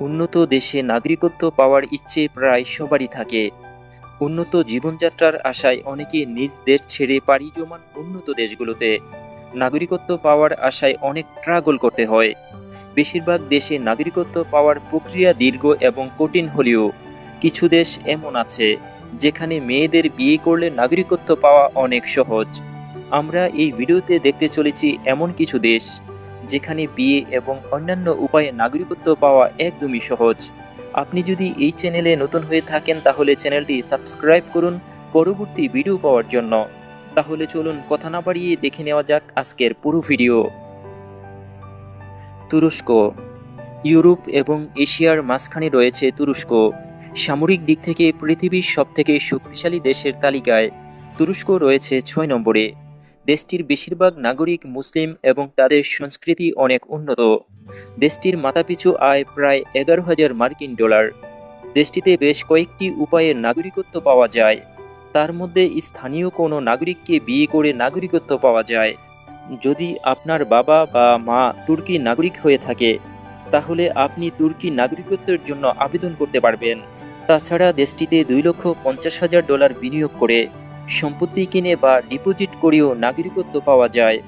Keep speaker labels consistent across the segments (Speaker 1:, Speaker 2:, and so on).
Speaker 1: উন্নত দেশে নাগরিকত্ব পাওয়ার ইচ্ছে প্রায় সবারই থাকে। উন্নত জীবনযাত্রার আশায় অনেকে নিজ দেশ ছেড়ে পাড়ি জমান উন্নত দেশগুলোতে। নাগরিকত্ব পাওয়ার আশায় অনেক ট্রাগল করতে হয়। বেশিরভাগ দেশে নাগরিকত্ব পাওয়ার প্রক্রিয়া দীর্ঘ এবং কঠিন হলেও কিছু দেশ এমন আছে, যেখানে মেয়েদের বিয়ে করলে নাগরিকত্ব পাওয়া অনেক সহজ। আমরা এই ভিডিওতে দেখতে চলেছি এমন কিছু দেশ যেখানে বিয়ে এবং অন্যান্য উপায়ে নাগরিকত্ব পাওয়া একদমই সহজ। আপনি যদি এই চ্যানেলে নতুন হয়ে থাকেন, তাহলে চ্যানেলটি সাবস্ক্রাইব করুন পরবর্তী ভিডিও পাওয়ার জন্য। তাহলে চলুন কথা না বাড়িয়ে দেখে নেওয়া যাক আজকের পুরো ভিডিও। তুরস্ক, ইউরোপ এবং এশিয়ার মাঝখানে রয়েছে তুরস্ক। সামরিক দিক থেকে পৃথিবীর সবথেকে শক্তিশালী দেশের তালিকায় তুরস্ক রয়েছে ছয় নম্বরে। দেশটির বেশিরভাগ নাগরিক মুসলিম এবং তাদের সংস্কৃতি অনেক উন্নত। দেশটির মাথাপিছু আয় প্রায় এগারো হাজার মার্কিন ডলার। দেশটিতে বেশ কয়েকটি উপায়ে নাগরিকত্ব পাওয়া যায়। তার মধ্যে স্থানীয় কোনো নাগরিককে বিয়ে করে নাগরিকত্ব পাওয়া যায়। যদি আপনার বাবা বা মা তুর্কি নাগরিক হয়ে থাকে, তাহলে আপনি তুর্কি নাগরিকত্বের জন্য আবেদন করতে পারবেন। তাছাড়া দেশটিতে দুই লক্ষ পঞ্চাশ হাজার ডলার বিনিয়োগ করে সম্পত্তি কিনে বা ডিপোজিট করেও নাগরিকত্ব পাওয়া যায়।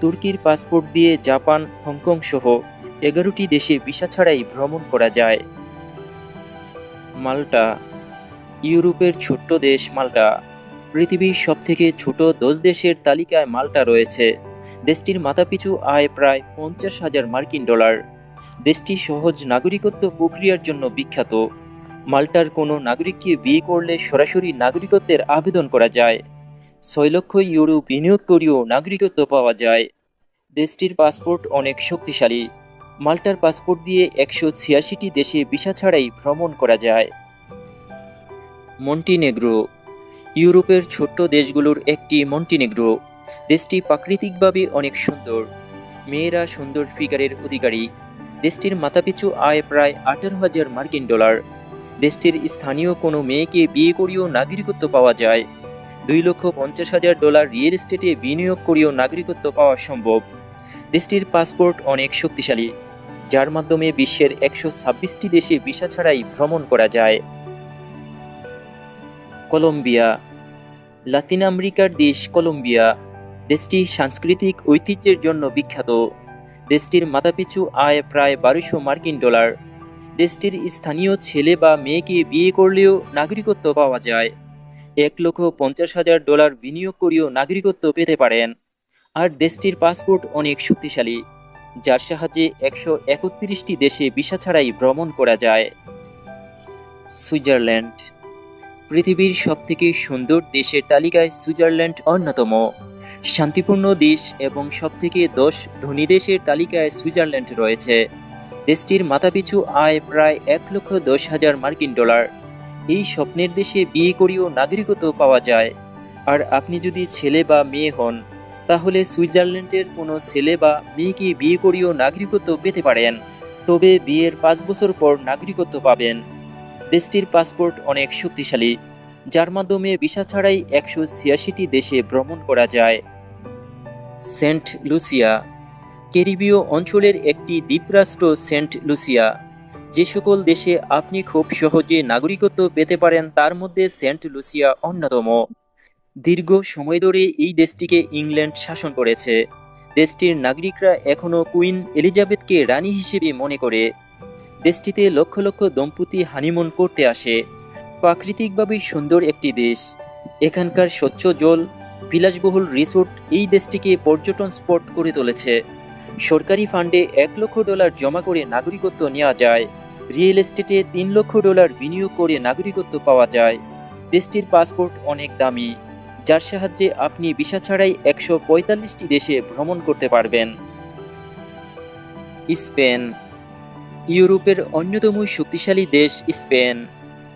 Speaker 1: তুর্কির পাসপোর্ট দিয়ে জাপান, হংকং সহ এগারোটি দেশে ভিসা ছাড়াই ভ্রমণ করা যায়। মাল্টা, ইউরোপের ছোট্ট দেশ মাল্টা। পৃথিবীর সবথেকে ছোট দশ দেশের তালিকায় মাল্টা রয়েছে। দেশটির মাথাপিছু আয় প্রায় পঞ্চাশ হাজার মার্কিন ডলার। দেশটি সহজ নাগরিকত্ব প্রক্রিয়ার জন্য বিখ্যাত। মাল্টার কোনো নাগরিককে বিয়ে করলে সরাসরি নাগরিকত্বের আবেদন করা যায়। ছয় লক্ষ ইউরো বিনিয়োগ করেও নাগরিকত্ব পাওয়া যায়। দেশটির পাসপোর্ট অনেক শক্তিশালী। মাল্টার পাসপোর্ট দিয়ে একশো ছিয়াশিটি দেশে ভিসা ছাড়াই ভ্রমণ করা যায়। মন্টিনেগ্রো ইউরোপের ছোট্ট দেশগুলোর একটি মন্টিনেগ্রো। দেশটি প্রাকৃতিকভাবে অনেক সুন্দর। মেয়েরা সুন্দর ফিগারের অধিকারী। দেশটির মাথাপিছু আয় প্রায় আঠারো হাজার মার্কিন ডলার। দেশটির স্থানীয় কোনো মেয়েকে বিয়ে করিয়েও নাগরিকত্ব পাওয়া যায়। দুই লক্ষ পঞ্চাশ হাজার ডলার রিয়েল এস্টেটে বিনিয়োগ করিয়েও নাগরিকত্ব পাওয়া সম্ভব। দেশটির পাসপোর্ট অনেক শক্তিশালী, যার মাধ্যমে বিশ্বের একশো ছাব্বিশটি দেশে ভিসা ছাড়াই ভ্রমণ করা যায়। কলম্বিয়া, লাতিন আমেরিকার দেশ কলম্বিয়া, দেশটি সাংস্কৃতিক ঐতিহ্যের জন্য বিখ্যাত। দেশটির মাথাপিছু আয় প্রায় বারোশো মার্কিন ডলার। দেশটির স্থানীয় ছেলে বা মেয়েকে বিয়ে করলেও নাগরিকত্ব পাওয়া যায়। এক লক্ষ পঞ্চাশ হাজার ডলার বিনিয়োগ করেও নাগরিকত্ব পেতে পারেন। আর দেশটির পাসপোর্ট অনেক শক্তিশালী, যার সাহায্যে একশো একত্রিশটি দেশে ভিসা ছাড়াই ভ্রমণ করা যায়। সুইজারল্যান্ড, পৃথিবীর সবথেকে সুন্দর দেশের তালিকায় সুইজারল্যান্ড অন্যতম। শান্তিপূর্ণ দেশ এবং সবথেকে দশ ধনী দেশের তালিকায় সুইজারল্যান্ড রয়েছে। দেশটির মাথাপিছু আয় প্রায় এক লক্ষ দশ হাজার মার্কিন ডলার। এই স্বপ্নের দেশে বিয়ে করেও নাগরিকত্ব পাওয়া যায়। আর আপনি যদি ছেলে বা মেয়ে হন, তাহলে সুইজারল্যান্ডের কোনো ছেলে বা মেয়েকে বিয়ে করেও নাগরিকত্ব পেতে পারেন। তবে বিয়ের পাঁচ বছর পর নাগরিকত্ব পাবেন। দেশটির পাসপোর্ট অনেক শক্তিশালী, যার মাধ্যমে ভিসা ছাড়াই একশো ছিয়াশিটি দেশে ভ্রমণ করা যায়। সেন্ট লুসিয়া ক্যারিবীয় অঞ্চলের একটি দ্বীপরাষ্ট্র সেন্ট লুসিয়া। যে সকল দেশে আপনি খুব সহজে নাগরিকত্ব পেতে পারেন, তার মধ্যে সেন্ট লুসিয়া অন্যতম। দীর্ঘ সময় ধরে এই দেশটিকে ইংল্যান্ড শাসন করেছে। দেশটির নাগরিকরা এখনও কুইন এলিজাবেথকে রানী হিসেবে মনে করে। দেশটিতে লক্ষ লক্ষ দম্পতি হানিমুন করতে আসে। প্রাকৃতিকভাবে সুন্দর একটি দেশ। এখানকার স্বচ্ছ জল, বিলাসবহুল রিসোর্ট এই দেশটিকে পর্যটন স্পট করে তুলেছে। সরকারি ফান্ডে এক লক্ষ ডলার জমা করে নাগরিকত্ব নেওয়া যায়। রিয়েল এস্টেটে তিন লক্ষ ডলার বিনিয়োগ করে নাগরিকত্ব পাওয়া যায়। দেশটির পাসপোর্ট অনেক দামি, যার সাহায্যে আপনি ভিসা ছাড়াই একশো পঁয়তাল্লিশটি দেশে ভ্রমণ করতে পারবেন। স্পেন, ইউরোপের অন্যতম শক্তিশালী দেশ স্পেন।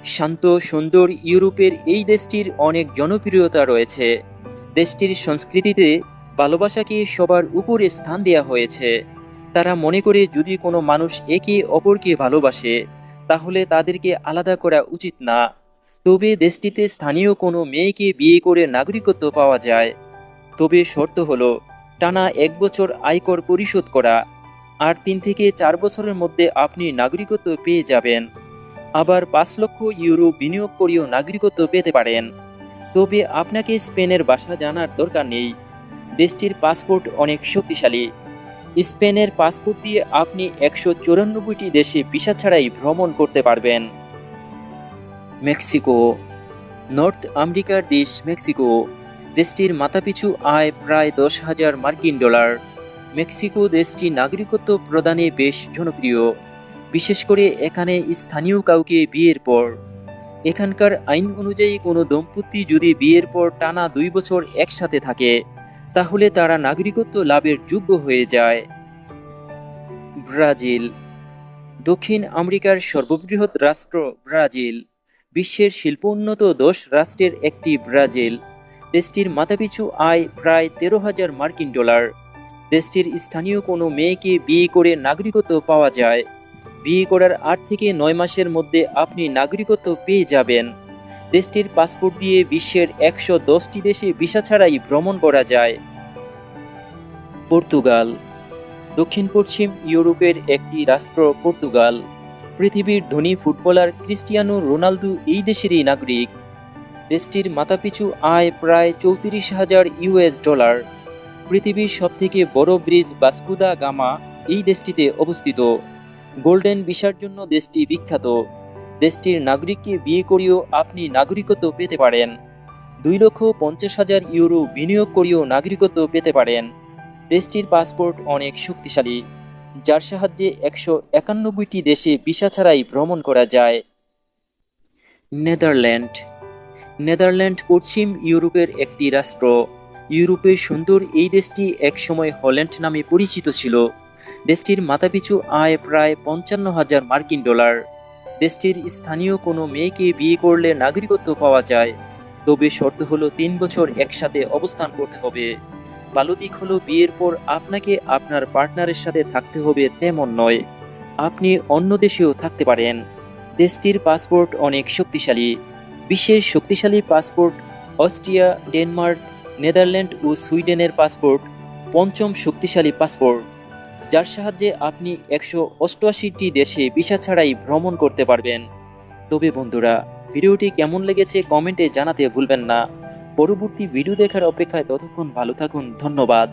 Speaker 1: শান্ত, সুন্দর ইউরোপের এই দেশটির অনেক জনপ্রিয়তা রয়েছে। দেশটির সংস্কৃতিতে ভালোবাসাকে সবার উপরে স্থান দেওয়া হয়েছে? তারা মনে করে যদি কোনো মানুষ একে অপরকে ভালোবাসে, তাহলে তাদেরকে আলাদা করা উচিত না। তবে দেশটিতে স্থানীয় কোনো মেয়েকে বিয়ে করে নাগরিকত্ব পাওয়া যায়। তবে শর্ত হলো, টানা এক বছর আয়কর পরিশোধ করা। আর তিন থেকে চার বছরের মধ্যে আপনি নাগরিকত্ব পেয়ে যাবেন। আবার পাঁচ লক্ষ ইউরো বিনিয়োগ করেও নাগরিকত্ব পেতে পারেন। তবে আপনাকে স্পেনের বাসা জানার দরকার নেই। দেশটির পাসপোর্ট অনেক শক্তিশালী। স্পেনের পাসপোর্ট দিয়ে আপনি একশো চুরানব্বইটি দেশে ভিসা ছাড়াই ভ্রমণ করতে পারবেন। মেক্সিকো, নর্থ আমেরিকার দেশ মেক্সিকো। দেশটির মাথাপিছু আয় প্রায় দশ হাজার মার্কিন ডলার। মেক্সিকো দেশটি নাগরিকত্ব প্রদানে বেশ জনপ্রিয়। বিশেষ করে এখানে স্থানীয় কাউকে বিয়ের পর। এখানকার আইন অনুযায়ী কোনো দম্পতি যদি বিয়ের পর টানা দুই বছর একসাথে থাকে তাহলে তারা নাগরিকত্ব লাভের যোগ্য হয়ে যায়। ব্রাজিল দক্ষিণ আমেরিকার সর্ববৃহৎ রাষ্ট্র ব্রাজিল। বিশ্বের শিল্পোন্নত দশ রাষ্ট্রের একটি ব্রাজিল। দেশটির মাথাপিছু আয় প্রায় তেরো হাজার মার্কিন ডলার। দেশটির স্থানীয় কোনো মেয়েকে বিয়ে করে নাগরিকত্ব পাওয়া যায়। বিয়ে করার আট থেকে নয় মাসের মধ্যে আপনি নাগরিকত্ব পেয়ে যাবেন। দেশটির পাসপোর্ট দিয়ে বিশ্বের একশো দশটি দেশে ভিসা ছাড়াই ভ্রমণ করা যায়। পর্তুগাল। দক্ষিণ পশ্চিম ইউরোপের একটি রাষ্ট্র পর্তুগাল। পৃথিবীর ধনী ফুটবলার ক্রিস্টিয়ানো রোনালদো এই দেশেরই নাগরিক। দেশটির মাথাপিছু আয় প্রায় চৌত্রিশ হাজার ইউএস ডলার। পৃথিবীর সবথেকে বড় ব্রিজ বাস্কুদা গামা এই দেশটিতে অবস্থিত। গোল্ডেন ভিসার জন্য দেশটি বিখ্যাত। দেশটির নাগরিককে বিয়ে করিয়েও আপনি নাগরিকত্ব পেতে পারেন। দুই লক্ষ পঞ্চাশ হাজার ইউরো বিনিয়োগ করিয়েও নাগরিকত্ব পেতে পারেন। দেশটির পাসপোর্ট অনেক শক্তিশালী, যার সাহায্যে একশো একানব্বইটি দেশে ভিসা ছাড়াই ভ্রমণ করা যায়। নেদারল্যান্ড। নেদারল্যান্ড পশ্চিম ইউরোপের একটি রাষ্ট্র। ইউরোপের সুন্দর এই দেশটি একসময় হল্যান্ড নামে পরিচিত ছিল। দেশটির মাথাপিছু আয় প্রায় পঞ্চান্ন হাজার মার্কিন ডলার। দেশটির স্থানীয় কোনো মেয়েকে বিয়ে করলে নাগরিকত্ব পাওয়া যায়। তবে শর্ত হলো তিন বছর একসাথে অবস্থান করতে হবে। ভালো দিক হলো বিয়ের পর আপনাকে আপনার পার্টনারের সাথে থাকতে হবে তেমন নয়। আপনি অন্য দেশেও থাকতে পারেন। দেশটির পাসপোর্ট অনেক শক্তিশালী। বিশ্বের শক্তিশালী পাসপোর্ট অস্ট্রিয়া, ডেনমার্ক, নেদারল্যান্ড ও সুইডেনের পাসপোর্ট পঞ্চম শক্তিশালী পাসপোর্ট। যার সাহায্যে আপনি একশো অষ্টআশিটি দেশে ভিসা ছাড়াই ভ্রমণ করতে পারবেন। তবে বন্ধুরা, ভিডিওটি কেমন লেগেছে কমেন্টে জানাতে ভুলবেন না। পরবর্তী ভিডিও দেখার অপেক্ষায় ততক্ষণ ভালো থাকুন, ধন্যবাদ।